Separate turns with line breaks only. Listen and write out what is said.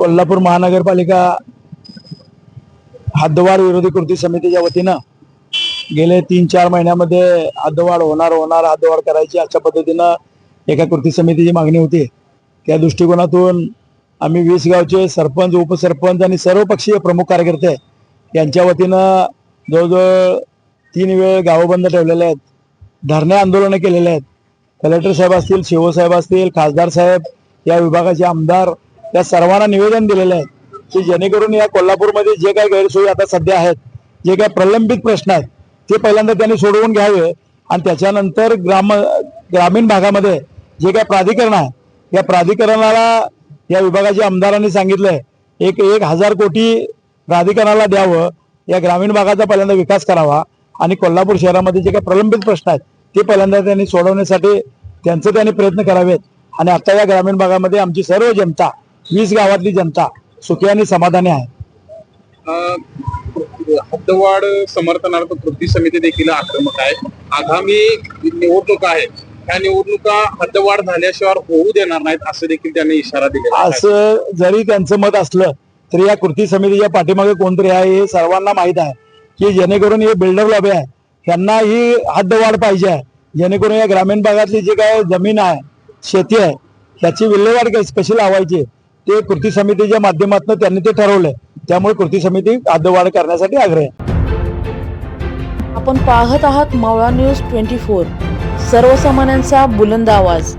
कोल्हापूर महानगरपालिका हद्दवाढ विरोधी कृती समितीच्या वतीनं गेले तीन चार महिन्यामध्ये हद्दवाढ होणार होणार हद्दवाढ करायची अशा पद्धतीनं एका कृती समितीची मागणी होती. त्या दृष्टिकोनातून आम्ही वीस गावचे सरपंच उपसरपंच आणि सर्वपक्षीय प्रमुख कार्यकर्ते यांच्या वतीनं जवळजवळ तीन वेळ गावं बंद ठेवलेले आहेत. धरणे आंदोलनं केलेले आहेत. कलेक्टर साहेब असतील शिवसाहेब असतील खासदार साहेब या विभागाचे आमदार या सर्वांना निवेदन दिलेले आहे की जेणेकरून या कोल्हापूरमध्ये जे काही गैरसोयी आता सध्या आहेत जे काही प्रलंबित प्रश्न आहेत ते पहिल्यांदा त्यांनी सोडवून घ्यावे. आणि त्याच्यानंतर ग्राम ग्रामीण भागामध्ये जे काही प्राधिकरण आहे या प्राधिकरणाला या विभागाच्या आमदारांनी सांगितलंय एक एक हजार कोटी प्राधिकरणाला द्यावं या ग्रामीण भागाचा पहिल्यांदा विकास करावा. आणि कोल्हापूर शहरामध्ये जे काही प्रलंबित प्रश्न आहेत ते पहिल्यांदा त्यांनी सोडवण्यासाठी त्यांचे त्यांनी प्रयत्न करावेत. आणि आता या ग्रामीण भागामध्ये आमची सर्व जनता वीस गावातली जनता सुखी आणि समाधानी आहे.
हद्दवाढ समर्थनार्थ कृती समिती देखील आक्रमक आहे. आगामी निवडणुका आहेत. ह्या निवडणुका हद्दवाढ झाल्याशिवाय होऊ देणार नाहीत असं देखील त्यांनी इशारा आहे.
असं जरी त्यांचं मत असलं तरी या कृती समितीच्या पाठीमागे कोणतरी आहे हे सर्वांना माहीत आहे. की जेणेकरून हे बिल्डर लॉबी आहे त्यांना ही हद्दवाढ पाहिजे आहे. जेणेकरून या ग्रामीण भागातली जी काय जमीन आहे शेती आहे त्याची विल्हेवाट कशी लावायची? ते कृती समितीच्या माध्यमातून त्यांनी ते ठरवलंय. त्यामुळे कृती समिती आदवाढ करण्यासाठी आग्रह आहे.
आपण पाहत आहात मावळा न्यूज ट्वेंटी फोर. सर्वसामान्यांचा बुलंद आवाज.